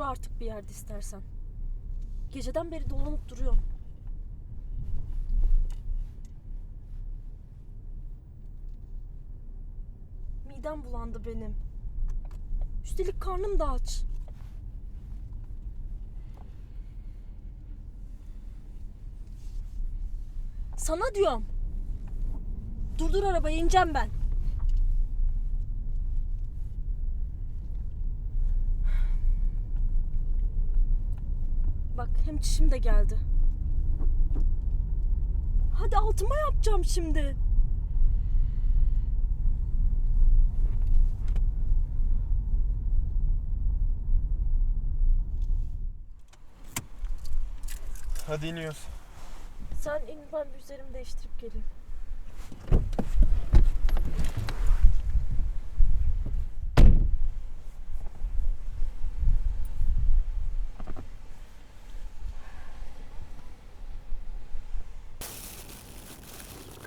Dur artık bir yerde istersen. Geceden beri dolanıp duruyorum. Midem bulandı benim. Üstelik karnım da aç. Sana diyorum. Durdur arabayı ineceğim ben. Bak hem çişim de geldi. Hadi altıma yapacağım şimdi. Hadi iniyoruz. Sen in ben bir üzerimi değiştirip geleyim.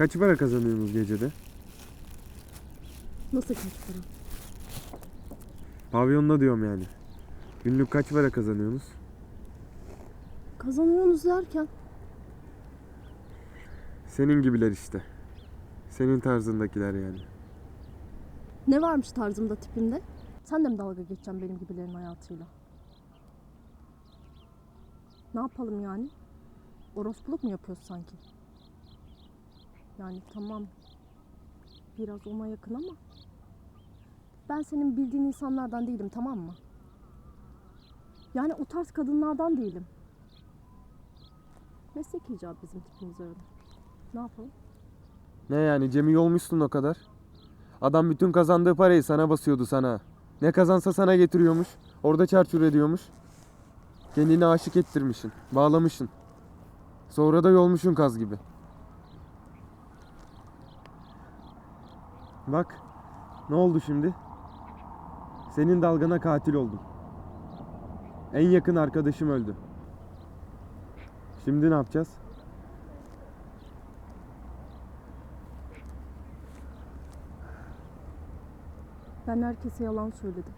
Kaç para kazanıyorsunuz gecede? Nasıl kaç para? Pavyonda diyorum yani. Günlük kaç para kazanıyorsunuz? Kazanıyorsunuz derken. Senin gibiler işte. Senin tarzındakiler yani. Ne varmış tarzımda tipimde? Sen de mi dalga geçeceksin benim gibilerin hayatıyla? Ne yapalım yani? Orospuluk mu yapıyoruz sanki? Yani tamam. Biraz ona yakın ama ben senin bildiğin insanlardan değilim tamam mı? Yani o tarz kadınlardan değilim. Meslek icabı bizim tipimiz öyle. Ne yapalım? Ne yani Cemil olmuşsun o kadar. Adam bütün kazandığı parayı sana basıyordu sana. Ne kazansa sana getiriyormuş. Orada çarçur ediyormuş. Kendini aşık ettirmişsin. Bağlamışsın. Sonra da yolmuşsun kaz gibi. Bak. Ne oldu şimdi? Senin dalgana katil oldum. En yakın arkadaşım öldü. Şimdi ne yapacağız? Ben herkese yalan söyledim.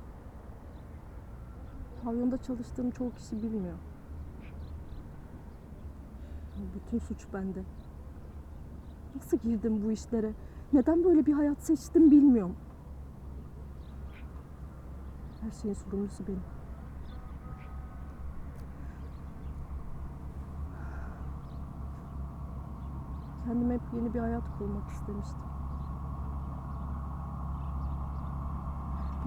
Pavyonda çalıştığım çoğu kişi bilmiyor. Bütün suç bende. Nasıl girdim bu işlere? Neden böyle bir hayat seçtim bilmiyorum. Her şeyin sorumlusu benim. Kendime hep yeni bir hayat kurmak istemiştim.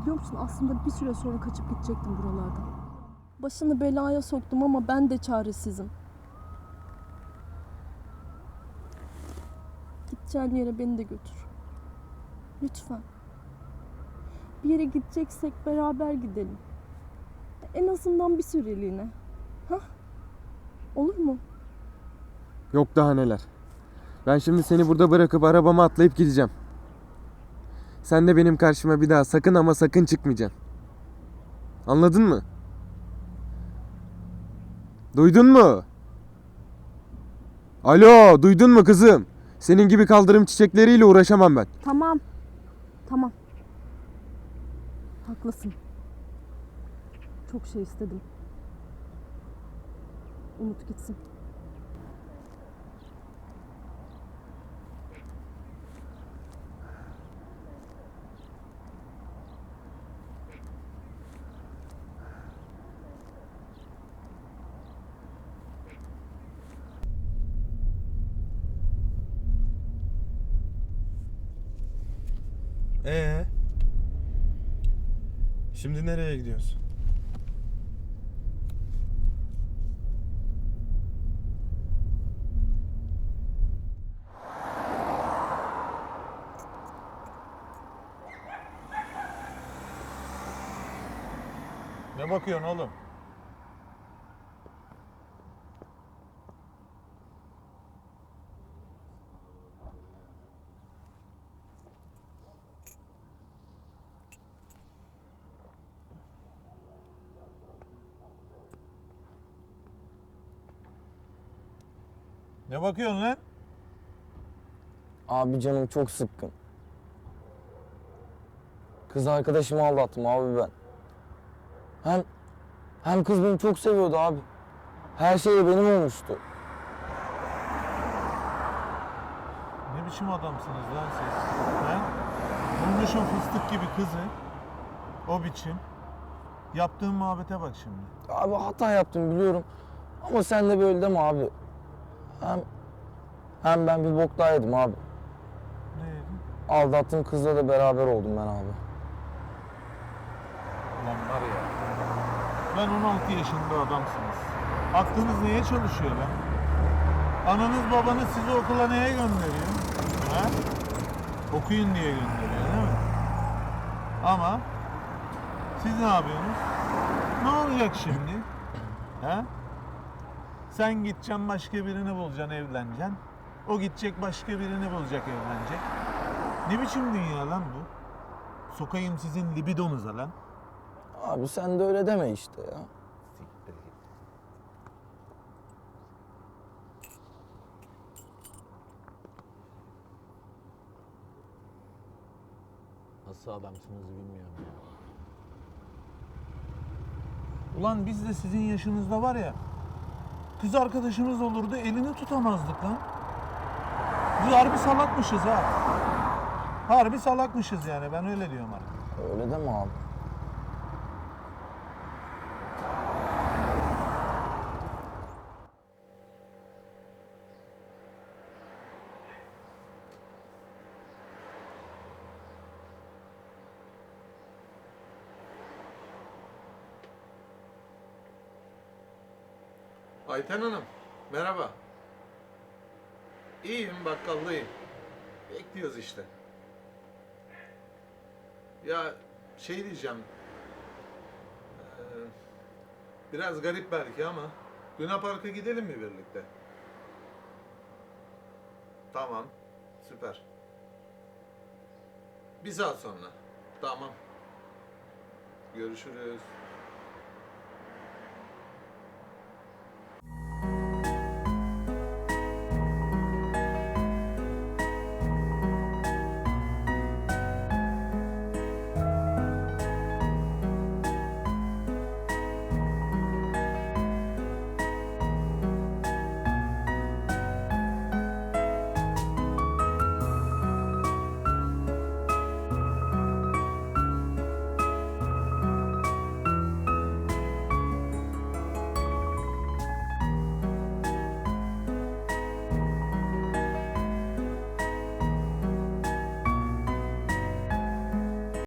Biliyor musun aslında bir süre sonra kaçıp gidecektim buralardan. Başını belaya soktum ama ben de çaresizim. Gideceğin yere beni de götür. Lütfen. Bir yere gideceksek beraber gidelim. En azından bir süreliğine. Hah? Olur mu? Yok daha neler. Ben şimdi seni burada bırakıp arabama atlayıp gideceğim. Sen de benim karşıma bir daha sakın ama sakın çıkmayacaksın. Anladın mı? Duydun mu? Alo, duydun mu kızım? Senin gibi kaldırım çiçekleriyle uğraşamam ben. Tamam. Tamam. Haklısın. Çok şey istedim. Unut gitsin. Ee? Şimdi nereye gidiyorsun? Ne bakıyorsun oğlum? Ne bakıyorsun lan? Abi canım çok sıkkın. Kız arkadaşımı aldattım abi ben. Hem Hem kız beni çok seviyordu abi. Her şey benim olmuştu. Ne biçim adamsınız lan siz? He? Bulmuşum fıstık gibi kızı. O biçim. Yaptığın muhabbete bak şimdi. Abi hata yaptım biliyorum. Ama sen de böyle deme abi. Hem hem ben bir bok daha yedim abi. Ne dedin? Aldattığım kızla da beraber oldum ben abi. Ulan var ya. Ben 16 yaşında adamsınız. Aklınız neye çalışıyor lan? Ananız babanız sizi okula neye gönderiyor? Ha? Okuyun diye gönderiyor değil mi? Ama siz ne yapıyorsunuz? Ne olacak şimdi? Ha? Sen gideceksin başka birini bulacaksın evleneceksin. O gidecek başka birini bulacak evlenecek. Ne biçim dünya lan bu? Sokayım sizin libidonuza lan. Abi sen de öyle deme işte ya. Nasıl adamsınız bilmiyorum ya. Ulan biz de sizin yaşınızda var ya kız arkadaşımız olurdu elini tutamazdık lan. Biz harbi salakmışız ha. Harbi salakmışız yani ben öyle diyorum artık. Öyle deme abi. Ayten Hanım merhaba. İyiyim bakkaldayım. Bekliyoruz işte. Ya şey diyeceğim. Ee, biraz garip belki ama Luna Park'a gidelim mi birlikte? Tamam. Süper. Bir saat sonra. Tamam. Görüşürüz.